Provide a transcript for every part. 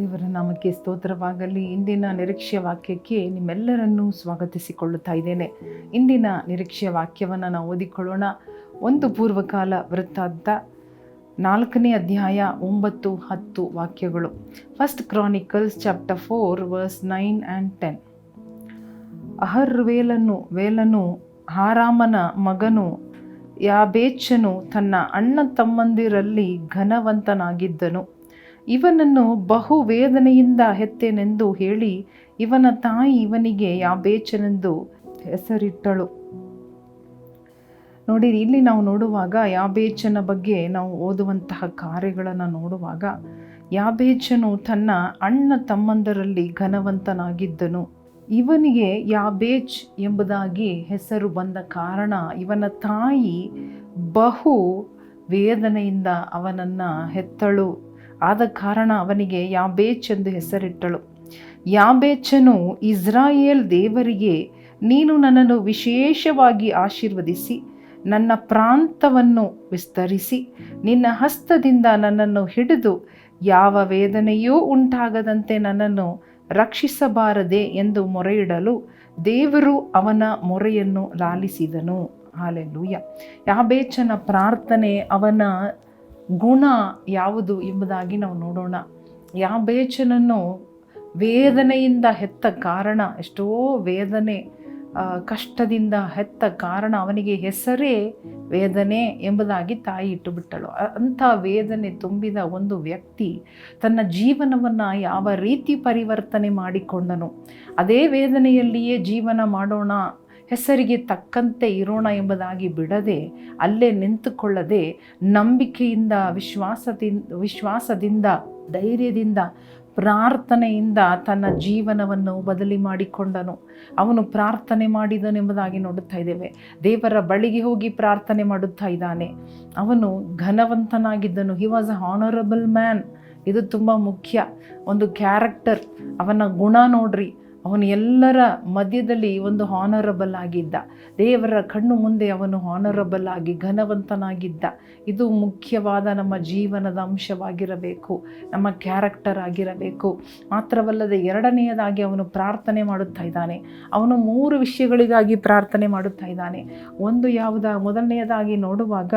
ದೇವರ ನಾಮಕ್ಕೆ ಸ್ತೋತ್ರವಾಗಲಿ. ಇಂದಿನ ನಿರೀಕ್ಷೆಯ ವಾಕ್ಯಕ್ಕೆ ನಿಮ್ಮೆಲ್ಲರನ್ನೂ ಸ್ವಾಗತಿಸಿಕೊಳ್ಳುತ್ತಾ ಇದ್ದೇನೆ. ಇಂದಿನ ನಿರೀಕ್ಷೆಯ ವಾಕ್ಯವನ್ನು ನಾವು ಓದಿಕೊಳ್ಳೋಣ. ಒಂದು ಪೂರ್ವಕಾಲ ವೃತ್ತಾಂತ, ನಾಲ್ಕನೇ ಅಧ್ಯಾಯ, ಒಂಬತ್ತು, ಹತ್ತು ವಾಕ್ಯಗಳು. First Chronicles chapter four verse nine and ten ಅಹರ್ ವೇಲನು ವೇಲನು, ಹಾರಾಮನ ಮಗನು, ಯಾಬೇಚನು ತನ್ನ ಅಣ್ಣ ತಮ್ಮಂದಿರಲ್ಲಿ ಘನವಂತನಾಗಿದ್ದನು. ಇವನನ್ನು ಬಹು ವೇದನೆಯಿಂದ ಹೆತ್ತೇನೆಂದು ಹೇಳಿ ಇವನ ತಾಯಿ ಇವನಿಗೆ ಯಾಬೇಚನೆಂದು ಹೆಸರಿಟ್ಟಳು. ನೋಡಿ ಇಲ್ಲಿ ನಾವು ನೋಡುವಾಗ ಯಾಬೇಚನ ಬಗ್ಗೆ ನಾವು ಓದುವಂತಹ ಕಾರ್ಯಗಳನ್ನು ನೋಡುವಾಗ ಯಾಬೇಚನು ತನ್ನ ಅಣ್ಣ ತಮ್ಮಂದರಲ್ಲಿ ಘನವಂತನಾಗಿದ್ದನು. ಇವನಿಗೆ ಯಾಬೇಚ್ ಎಂಬುದಾಗಿ ಹೆಸರು ಬಂದ ಕಾರಣ ಇವನ ತಾಯಿ ಬಹು ವೇದನೆಯಿಂದ ಅವನನ್ನು ಹೆತ್ತಳು. ಆದ ಕಾರಣ ಅವನಿಗೆ ಯಾಬೇಚ್ ಎಂದು ಹೆಸರಿಟ್ಟಳು. ಯಾಬೇಚನು ಇಸ್ರಾಯೇಲ್ ದೇವರಿಗೆ, ನೀನು ನನ್ನನ್ನು ವಿಶೇಷವಾಗಿ ಆಶೀರ್ವದಿಸಿ, ನನ್ನ ಪ್ರಾಂತವನ್ನು ವಿಸ್ತರಿಸಿ, ನಿನ್ನ ಹಸ್ತದಿಂದ ನನ್ನನ್ನು ಹಿಡಿದು ಯಾವ ವೇದನೆಯೂ ಉಂಟಾಗದಂತೆ ನನ್ನನ್ನು ರಕ್ಷಿಸಬಾರದೆ ಎಂದು ಮೊರೆಯಿಡಲು ದೇವರು ಅವನ ಮೊರೆಯನ್ನು ಲಾಲಿಸಿದನು. ಹಾಲೆಲ್ಲೂಯ ಯಾಬೇಚನ ಪ್ರಾರ್ಥನೆ ಅವನ ಗುಣ ಯಾವುದು ಎಂಬುದಾಗಿ ನಾವು ನೋಡೋಣ. ಯಾಬೇಚನನ್ನು ವೇದನೆಯಿಂದ ಹೆತ್ತ ಕಾರಣ, ಎಷ್ಟೋ ವೇದನೆ ಕಷ್ಟದಿಂದ ಹೆತ್ತ ಕಾರಣ ಅವನಿಗೆ ಹೆಸರೇ ವೇದನೆ ಎಂಬುದಾಗಿ ತಾಯಿ ಇಟ್ಟುಬಿಟ್ಟಳು. ಅಂಥ ವೇದನೆ ತುಂಬಿದ ಒಂದು ವ್ಯಕ್ತಿ ತನ್ನ ಜೀವನವನ್ನು ಯಾವ ರೀತಿ ಪರಿವರ್ತನೆ ಮಾಡಿಕೊಂಡನು? ಅದೇ ವೇದನೆಯಲ್ಲಿಯೇ ಜೀವನ ಮಾಡೋಣ ಹೆಸರಿಗೆ ತಕ್ಕಂತೆ ಇರೋಣ ಎಂಬುದಾಗಿ ಬಿಡದೆ ಅಲ್ಲೇ ನಿಂತುಕೊಳ್ಳದೆ ನಂಬಿಕೆಯಿಂದ ವಿಶ್ವಾಸದಿಂದ ವಿಶ್ವಾಸದಿಂದ, ಧೈರ್ಯದಿಂದ, ಪ್ರಾರ್ಥನೆಯಿಂದ ತನ್ನ ಜೀವನವನ್ನು ಬದಲಿ ಮಾಡಿಕೊಂಡನು. ಅವನು ಪ್ರಾರ್ಥನೆ ಮಾಡಿದನೆಂಬುದಾಗಿ ನೋಡುತ್ತಾ ಇದ್ದೇವೆ. ದೇವರ ಬಳಿಗೆ ಹೋಗಿ ಪ್ರಾರ್ಥನೆ ಮಾಡುತ್ತಾ ಇದ್ದಾನೆ. ಅವನು ಘನವಂತನಾಗಿದ್ದನು. He was a honourable man ಇದು ತುಂಬ ಮುಖ್ಯ. ಒಂದು ಕ್ಯಾರೆಕ್ಟರ್ ಅವನ ಗುಣ ನೋಡ್ರಿ. ಅವನು ಎಲ್ಲರ ಮಧ್ಯದಲ್ಲಿ ಒಂದು ಹಾನರಬಲ್ ಆಗಿದ್ದ. ದೇವರ ಕಣ್ಣು ಮುಂದೆ ಅವನು ಹಾನರಬಲ್ ಆಗಿ ಘನವಂತನಾಗಿದ್ದ. ಇದು ಮುಖ್ಯವಾದ ನಮ್ಮ ಜೀವನದ ಅಂಶವಾಗಿರಬೇಕು, ನಮ್ಮ ಕ್ಯಾರೆಕ್ಟರ್ ಆಗಿರಬೇಕು. ಮಾತ್ರವಲ್ಲದೆ ಎರಡನೆಯದಾಗಿ ಅವನು ಪ್ರಾರ್ಥನೆ ಮಾಡುತ್ತಾ ಇದ್ದಾನೆ. ಅವನು ಮೂರು ವಿಷಯಗಳಿಗಾಗಿ ಪ್ರಾರ್ಥನೆ ಮಾಡುತ್ತಾ ಇದ್ದಾನೆ. ಒಂದು ಯಾವುದ? ಮೊದಲನೆಯದಾಗಿ ನೋಡುವಾಗ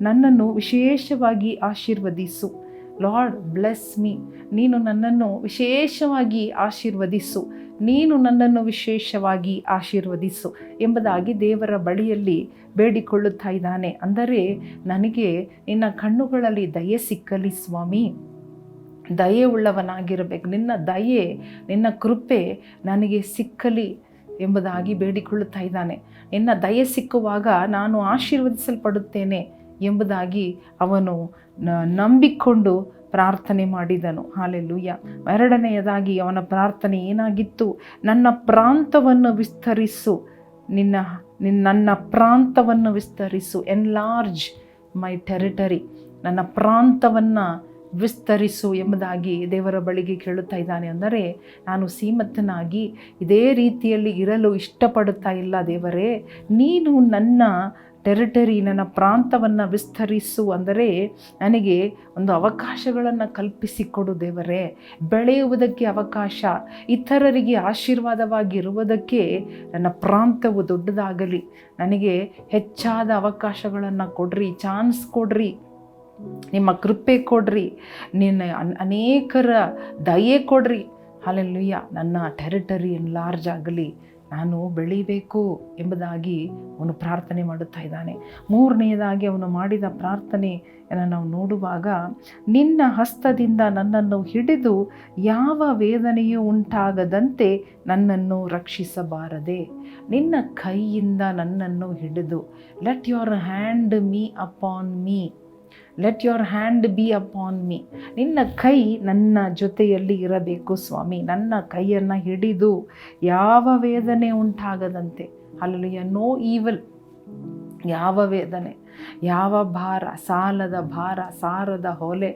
ನನ್ನನ್ನು ವಿಶೇಷವಾಗಿ ಆಶೀರ್ವದಿಸು. ಲಾರ್ಡ್ ಬ್ಲೆಸ್ ಮೀ ನೀನು ನನ್ನನ್ನು ವಿಶೇಷವಾಗಿ ಆಶೀರ್ವದಿಸು. ನೀನು ನನ್ನನ್ನು ವಿಶೇಷವಾಗಿ ಆಶೀರ್ವದಿಸು ಎಂಬುದಾಗಿ ದೇವರ ಬಳಿಯಲ್ಲಿ ಬೇಡಿಕೊಳ್ಳುತ್ತಾ ಇದ್ದಾನೆ. ಅಂದರೆ ನನಗೆ ನಿನ್ನ ಕಣ್ಣುಗಳಲ್ಲಿ ದಯೆ ಸಿಕ್ಕಲಿ ಸ್ವಾಮಿ. ದಯೆ ಉಳ್ಳವನಾಗಿರಬೇಕು. ನಿನ್ನ ದಯೆ, ನಿನ್ನ ಕೃಪೆ ನನಗೆ ಸಿಕ್ಕಲಿ ಎಂಬುದಾಗಿ ಬೇಡಿಕೊಳ್ಳುತ್ತಾ ಇದ್ದಾನೆ. ನಿನ್ನ ದಯೆ ಸಿಕ್ಕುವಾಗ ನಾನು ಆಶೀರ್ವದಿಸಲ್ಪಡುತ್ತೇನೆ. ಎಂಬುದಾಗಿ ಅವನು ನಂಬಿಕೊಂಡು ಪ್ರಾರ್ಥನೆ ಮಾಡಿದನು. ಹಾಲೆಲ್ಲೂಯ್ಯ. ಎರಡನೆಯದಾಗಿ ಅವನ ಪ್ರಾರ್ಥನೆ ಏನಾಗಿತ್ತು? ನನ್ನ ಪ್ರಾಂತವನ್ನು ವಿಸ್ತರಿಸು. ನಿನ್ನ ನನ್ನ ಪ್ರಾಂತವನ್ನು ವಿಸ್ತರಿಸು. ಎನ್ಲಾರ್ಜ್ ಮೈ ಟೆರಿಟರಿ ನನ್ನ ಪ್ರಾಂತವನ್ನು ವಿಸ್ತರಿಸು ಎಂಬುದಾಗಿ ದೇವರ ಬಳಿಗೆ ಕೇಳುತ್ತಾ ಇದ್ದಾನೆ. ಅಂದರೆ ನಾನು ಸೀಮತ್ತನಾಗಿ ಇದೇ ರೀತಿಯಲ್ಲಿ ಇರಲು ಇಷ್ಟಪಡುತ್ತಾ ಇಲ್ಲ ದೇವರೇ. ನೀನು ನನ್ನ ಟೆರಿಟರಿ ನನ್ನ ಪ್ರಾಂತವನ್ನು ವಿಸ್ತರಿಸು ಅಂದರೆ ನನಗೆ ಒಂದು ಅವಕಾಶಗಳನ್ನು ಕಲ್ಪಿಸಿಕೊಡು ದೇವರೇ. ಬೆಳೆಯುವುದಕ್ಕೆ ಅವಕಾಶ, ಇತರರಿಗೆ ಆಶೀರ್ವಾದವಾಗಿರುವುದಕ್ಕೆ ನನ್ನ ಪ್ರಾಂತವು ದೊಡ್ಡದಾಗಲಿ. ನನಗೆ ಹೆಚ್ಚಾದ ಅವಕಾಶಗಳನ್ನು ಕೊಡ್ರಿ, ಚಾನ್ಸ್ ಕೊಡ್ರಿ, ನಿಮ್ಮ ಕೃಪೆ ಕೊಡ್ರಿ, ನಿನ್ನ ಅನೇಕರ ದಯೆ ಕೊಡ್ರಿ. ಅಲ್ಲೆಲ್ಲುಯ್ಯ ನನ್ನ ಟೆರಿಟರಿ ಲಾರ್ಜ್ ಆಗಲಿ. ನಾನು ಬೆಳಿಬೇಕು ಎಂಬುದಾಗಿ ಅವನು ಪ್ರಾರ್ಥನೆ ಮಾಡುತ್ತಾ ಇದ್ದಾನೆ. ಮೂರನೆಯದಾಗಿ ಅವನು ಮಾಡಿದ ಪ್ರಾರ್ಥನೆಯನ್ನು ನಾವು ನೋಡುವಾಗ, ನಿನ್ನ ಹಸ್ತದಿಂದ ನನ್ನನ್ನು ಹಿಡಿದು ಯಾವ ವೇದನೆಯೂ ಉಂಟಾಗದಂತೆ ನನ್ನನ್ನು ರಕ್ಷಿಸಬಾರದೆ. ನಿನ್ನ ಕೈಯಿಂದ ನನ್ನನ್ನು ಹಿಡಿದು let your hand me upon me let your hand be upon me ನಿನ್ನ ಕೈ ನನ್ನ ಜೊತೆಯಲ್ಲಿ ಇರಬೇಕು ಸ್ವಾಮಿ. ನನ್ನ ಕೈಯನ್ನು ಹಿಡಿದು ಯಾವ ವೇದನೆ ಉಂಟಾಗದಂತೆ. ಅಲ್ಲಲ್ಲಿಯ ನೋ ಈವಲ್ ಯಾವ ವೇದನೆ, ಯಾವ ಭಾರ, ಸಾಲದ ಭಾರ, ಸಾರದ ಹೊಲೆ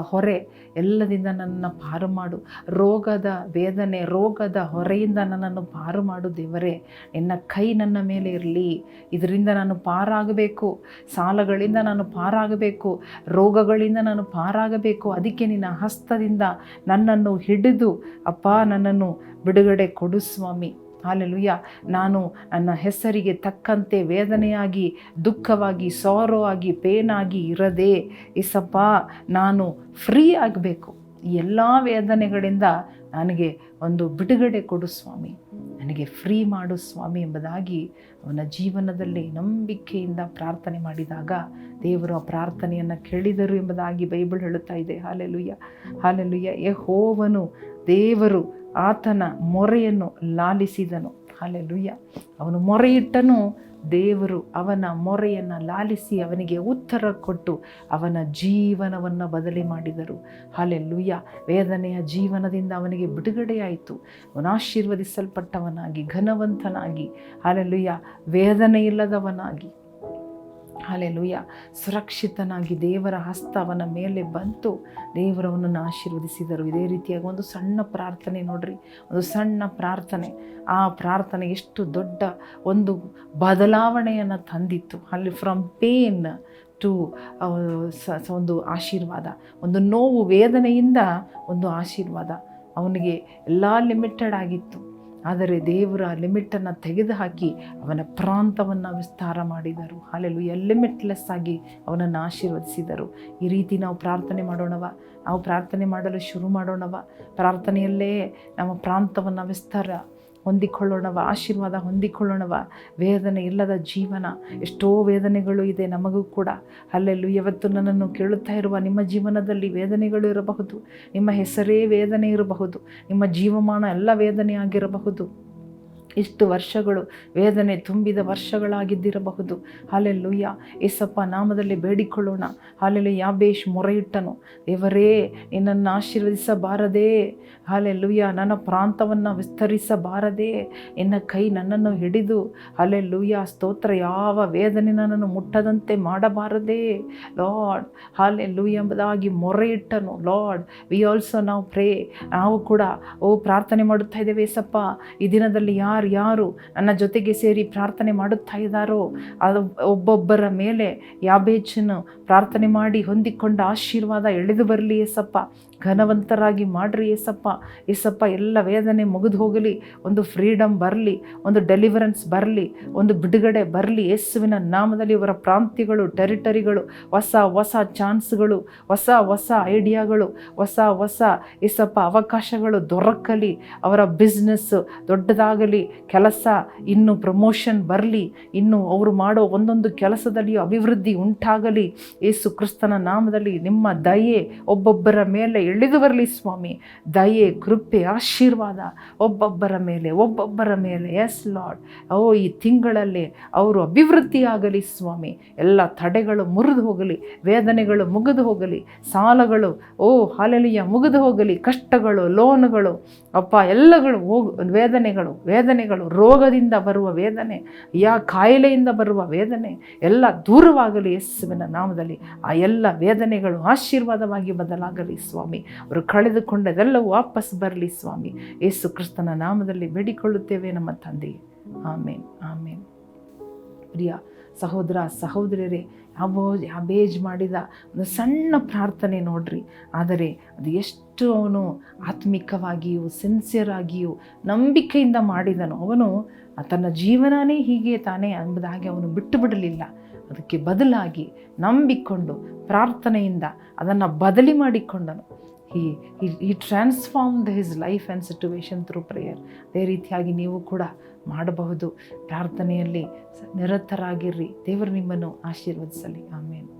ಹೊರೆ, ಎಲ್ಲದಿಂದ ನನ್ನನ್ನು ಪಾರು ಮಾಡು. ರೋಗದ ವೇದನೆ, ರೋಗದ ಹೊರೆಯಿಂದ ನನ್ನನ್ನು ಪಾರು ಮಾಡು ದೇವರೇ. ನಿನ್ನ ಕೈ ನನ್ನ ಮೇಲೆ ಇರಲಿ. ಇದರಿಂದ ನಾನು ಪಾರಾಗಬೇಕು. ಸಾಲಗಳಿಂದ ನಾನು ಪಾರಾಗಬೇಕು. ರೋಗಗಳಿಂದ ನಾನು ಪಾರಾಗಬೇಕು. ಅದಕ್ಕೆ ನಿನ್ನ ಹಸ್ತದಿಂದ ನನ್ನನ್ನು ಹಿಡಿದು, ಅಪ್ಪ, ನನ್ನನ್ನು ಬಿಡುಗಡೆ ಕೊಡು ಸ್ವಾಮಿ. ಹಾಲೆಲುಯ್ಯ. ನಾನು ನನ್ನ ಹೆಸರಿಗೆ ತಕ್ಕಂತೆ ವೇದನೆಯಾಗಿ, ದುಃಖವಾಗಿ ಸಾರೋ ಆಗಿ ಪೇನಾಗಿ ಇರದೆ ಇಸಪ್ಪ ನಾನು ಫ್ರೀ ಆಗಬೇಕು. ಎಲ್ಲ ವೇದನೆಗಳಿಂದ ನನಗೆ ಒಂದು ಬಿಡುಗಡೆ ಕೊಡು ಸ್ವಾಮಿ. ನನಗೆ ಫ್ರೀ ಮಾಡು ಸ್ವಾಮಿ ಎಂಬುದಾಗಿ ಅವನ ಜೀವನದಲ್ಲಿ ನಂಬಿಕೆಯಿಂದ ಪ್ರಾರ್ಥನೆ ಮಾಡಿದಾಗ ದೇವರು ಆ ಪ್ರಾರ್ಥನೆಯನ್ನು ಕೇಳಿದರು ಎಂಬುದಾಗಿ ಬೈಬಲ್ ಹೇಳುತ್ತಾ ಇದೆ. ಹಾಲೆಲುಯ್ಯ. ಹಾಲೆಲುಯ್ಯ. ಯೆಹೋವನು ದೇವರು ಆತನ ಮೊರೆಯನ್ನು ಲಾಲಿಸಿದನು. ಹಾಲೆಲುಯ್ಯ. ಅವನು ಮೊರೆಯಿಟ್ಟನು. ದೇವರು ಅವನ ಮೊರೆಯನ್ನು ಲಾಲಿಸಿ ಅವನಿಗೆ ಉತ್ತರ ಕೊಟ್ಟು ಅವನ ಜೀವನವನ್ನು ಬದಲಿ ಮಾಡಿದರು. ಹಾಲೆಲ್ಲುಯ್ಯ ವೇದನೆಯ ಜೀವನದಿಂದ ಅವನಿಗೆ ಬಿಡುಗಡೆಯಾಯಿತು. ಅವನು ಆಶೀರ್ವದಿಸಲ್ಪಟ್ಟವನಾಗಿ, ಘನವಂತನಾಗಿ. ಹಾಲೆಲ್ಲುಯ್ಯ ವೇದನೆ ಇಲ್ಲದವನಾಗಿ ಹಾಲೆಲುಯ್ಯ ಸುರಕ್ಷಿತನಾಗಿ ದೇವರ ಹಸ್ತ ಅವನ ಮೇಲೆ ಬಂತು. ದೇವರವನನ್ನು ಆಶೀರ್ವದಿಸಿದರು. ಇದೇ ರೀತಿಯಾಗಿ ಒಂದು ಸಣ್ಣ ಪ್ರಾರ್ಥನೆ ನೋಡ್ರಿ. ಒಂದು ಸಣ್ಣ ಪ್ರಾರ್ಥನೆ. ಆ ಪ್ರಾರ್ಥನೆ ಎಷ್ಟು ದೊಡ್ಡ ಒಂದು ಬದಲಾವಣೆಯನ್ನು ತಂದಿತ್ತು. ಅಲ್ಲಿ ಫ್ರಮ್ ಪೇನ್ ಟು ಒಂದು ಆಶೀರ್ವಾದ. ಒಂದು ನೋವು, ವೇದನೆಯಿಂದ ಒಂದು ಆಶೀರ್ವಾದ. ಅವನಿಗೆ ಎಲ್ಲ ಲಿಮಿಟೆಡ್ ಆಗಿತ್ತು. ಆದರೆ ದೇವರ ಲಿಮಿಟನ್ನು ತೆಗೆದುಹಾಕಿ ಅವನ ಪ್ರಾಂತವನ್ನು ವಿಸ್ತಾರ ಮಾಡಿದರು. ಅಲ್ಲೆಲ್ಲೂ ಲಿಮಿಟ್ಲೆಸ್ ಆಗಿ ಅವನನ್ನು ಆಶೀರ್ವದಿಸಿದರು. ಈ ರೀತಿ ನಾವು ಪ್ರಾರ್ಥನೆ ಮಾಡೋಣವ? ನಾವು ಪ್ರಾರ್ಥನೆ ಮಾಡಲು ಶುರು ಮಾಡೋಣವ? ಪ್ರಾರ್ಥನೆಯಲ್ಲೇ ನಮ್ಮ ಪ್ರಾಂತವನ್ನು ವಿಸ್ತಾರ ಹೊಂದಿಕೊಳ್ಳೋಣವ, ಆಶೀರ್ವಾದ ಹೊಂದಿಕೊಳ್ಳೋಣವ. ವೇದನೆ ಇಲ್ಲದ ಜೀವನ, ಎಷ್ಟೋ ವೇದನೆಗಳು ಇದೆ ನಮಗೂ ಕೂಡ. ಅಲ್ಲೆಲ್ಲೂ ಯಾವತ್ತು ನನ್ನನ್ನು ಕೇಳುತ್ತಾ ಇರುವ ನಿಮ್ಮ ಜೀವನದಲ್ಲಿ ವೇದನೆಗಳು ಇರಬಹುದು, ನಿಮ್ಮ ಹೆಸರೇ ವೇದನೆ ಇರಬಹುದು, ನಿಮ್ಮ ಜೀವಮಾನ ಎಲ್ಲ ವೇದನೆ ಆಗಿರಬಹುದು. ಇಷ್ಟು ವರ್ಷಗಳು ವೇದನೆ ತುಂಬಿದ ವರ್ಷಗಳಾಗಿದ್ದಿರಬಹುದು. ಹಾಲೆಲ್ಲುಯ್ಯ. ಏಸಪ್ಪ ನಾಮದಲ್ಲಿ ಬೇಡಿಕೊಳ್ಳೋಣ. ಹಾಲೆಲ್ಲ ಯಾಬೇಶ್ ಮೊರೆಯಿಟ್ಟನು. ದೇವರೇ, ನಿನ್ನನ್ನು ಆಶೀರ್ವದಿಸಬಾರದೇ. ಹಾಲೆಲ್ಲುಯ್ಯ. ನನ್ನ ಪ್ರಾಂತವನ್ನು ವಿಸ್ತರಿಸಬಾರದೇ. ನಿನ್ನ ಕೈ ನನ್ನನ್ನು ಹಿಡಿದು. ಹಾಲೆಲ್ಲುಯ್ಯ. ಸ್ತೋತ್ರ. ಯಾವ ವೇದನೆ ನನ್ನನ್ನು ಮುಟ್ಟದಂತೆ ಮಾಡಬಾರದೇ. ಲಾರ್ಡ್, ಹಾಲೆಲ್ಲುಯ್ಯ ಎಂಬುದಾಗಿ ಮೊರೆಯಿಟ್ಟನು. ಲಾರ್ಡ್, ವಿ ಆಲ್ಸೋ ನಾವು ಪ್ರೇ. ನಾವು ಕೂಡ, ಓ, ಪ್ರಾರ್ಥನೆ ಮಾಡುತ್ತಾ ಇದ್ದೇವೆ ಏಸಪ್ಪ. ಈ ದಿನದಲ್ಲಿ ಯಾರು ಯಾರು ನನ್ನ ಜೊತೆಗೆ ಸೇರಿ ಪ್ರಾರ್ಥನೆ ಮಾಡುತ್ತಾ ಇದ್ದಾರೋ ಅದು ಒಬ್ಬೊಬ್ಬರ ಮೇಲೆ ಯಾಬೇಜನ್ನು ಪ್ರಾರ್ಥನೆ ಮಾಡಿ ಹೊಂದಿಕೊಂಡ ಆಶೀರ್ವಾದ ಎಳೆದು ಬರಲಿ ಏಸಪ್ಪ ಘನವಂತರಾಗಿ ಮಾಡ್ರಿ ಏಸಪ್ಪ. ಏಸಪ್ಪ, ಎಲ್ಲ ವೇದನೆ ಮುಗಿದು ಹೋಗಲಿ, ಒಂದು ಫ್ರೀಡಮ್ ಬರಲಿ, ಒಂದು ಡೆಲಿವರೆನ್ಸ್ ಬರಲಿ, ಒಂದು ಬಿಡುಗಡೆ ಬರಲಿ. ಯೇಸುವಿನ ನಾಮದಲ್ಲಿ ಇವರ ಪ್ರಾಂತ್ಯಗಳು ಟೆರಿಟರಿಗಳು ಹೊಸ ಹೊಸ ಚಾನ್ಸ್ಗಳು, ಹೊಸ ಹೊಸ ಐಡಿಯಾಗಳು, ಹೊಸ ಹೊಸ ಏಸಪ್ಪ ಅವಕಾಶಗಳು ದೊರಕಲಿ. ಅವರ ಬಿಸ್ನೆಸ್ಸು ದೊಡ್ಡದಾಗಲಿ, ಕೆಲಸ ಇನ್ನು ಪ್ರಮೋಷನ್ ಬರಲಿ, ಇನ್ನು ಅವರು ಮಾಡೋ ಒಂದೊಂದು ಕೆಲಸದಲ್ಲಿಯೂ ಅಭಿವೃದ್ಧಿ ಉಂಟಾಗಲಿ. ಯೇಸು ಕ್ರಿಸ್ತನ ನಾಮದಲ್ಲಿ ನಿಮ್ಮ ದಯೆ ಒಬ್ಬೊಬ್ಬರ ಮೇಲೆ ಇಳಿದು ಬರಲಿ ಸ್ವಾಮಿ. ದಯೆ, ಕೃಪೆ, ಆಶೀರ್ವಾದ ಒಬ್ಬೊಬ್ಬರ ಮೇಲೆ ಒಬ್ಬೊಬ್ಬರ ಮೇಲೆ. ಎಸ್ ಲಾರ್ಡ್ ಓ, ಈ ತಿಂಗಳಲ್ಲಿ ಅವರು ಅಭಿವೃದ್ಧಿಯಾಗಲಿ ಸ್ವಾಮಿ. ಎಲ್ಲ ತಡೆಗಳು ಮುರಿದು ಹೋಗಲಿ, ವೇದನೆಗಳು ಮುಗಿದು ಹೋಗಲಿ, ಸಾಲಗಳು, ಓ ಹಾಲೆಲಿಯ ಮುಗಿದು ಹೋಗಲಿ, ಕಷ್ಟಗಳು, ಲೋನ್ಗಳು, ಅಪ್ಪ, ಎಲ್ಲಗಳು ಹೋಗ್, ವೇದನೆಗಳು ವೇದನೆಗಳು, ರೋಗದಿಂದ ಬರುವ ವೇದನೆ, ಯಾ ಕಾಯಿಲೆಯಿಂದ ಬರುವ ವೇದನೆ, ಎಲ್ಲ ದೂರವಾಗಲಿ ಯೇಸುವಿನ ನಾಮದಲ್ಲಿ. ಆ ಎಲ್ಲ ವೇದನೆಗಳು ಆಶೀರ್ವಾದವಾಗಿ ಬದಲಾಗಲಿ ಸ್ವಾಮಿ. ಅವರು ಕಳೆದುಕೊಂಡದೆಲ್ಲ ವಾಪಸ್ ಬರಲಿ ಸ್ವಾಮಿ. ಯೇಸು ಕ್ರಿಸ್ತನ ನಾಮದಲ್ಲಿ ಬೇಡಿಕೊಳ್ಳುತ್ತೇವೆ ನಮ್ಮ ತಂದೆ ಆಮೇನ್ ಆಮೇನ್. ಪ್ರಿಯ ಸಹೋದರ, ಸಹೋದರಿಯರೇ, ಯಾವ, ಯಾಬೇಜ್ ಮಾಡಿದ ಒಂದು ಸಣ್ಣ ಪ್ರಾರ್ಥನೆ ನೋಡ್ರಿ. ಆದರೆ ಅದು ಎಷ್ಟು ಅವನು ಆತ್ಮಿಕವಾಗಿಯೂ ಸಿನ್ಸಿಯರ್ ಆಗಿಯೂ ನಂಬಿಕೆಯಿಂದ ಮಾಡಿದನು. ಅವನು ತನ್ನ ಜೀವನನೇ ಹೀಗೆ ತಾನೇ ಎಂಬುದಾಗಿ ಅವನು ಬಿಟ್ಟು ಬಿಡಲಿಲ್ಲ. ಅದಕ್ಕೆ ಬದಲಾಗಿ ನಂಬಿಕೊಂಡು ಪ್ರಾರ್ಥನೆಯಿಂದ ಅದನ್ನು ಬದಲಿ ಮಾಡಿಕೊಂಡನು. He he transformed his life and situation through prayer ಅದೇ ರೀತಿಯಾಗಿ ನೀವು ಕೂಡ ಮಾಡಬಹುದು. ಪ್ರಾರ್ಥನೆಯಲ್ಲಿ ನಿರತರಾಗಿರ್ರಿ. ದೇವರು ನಿಮ್ಮನ್ನು ಆಶೀರ್ವದಿಸಲಿ. ಆಮೇಲೆ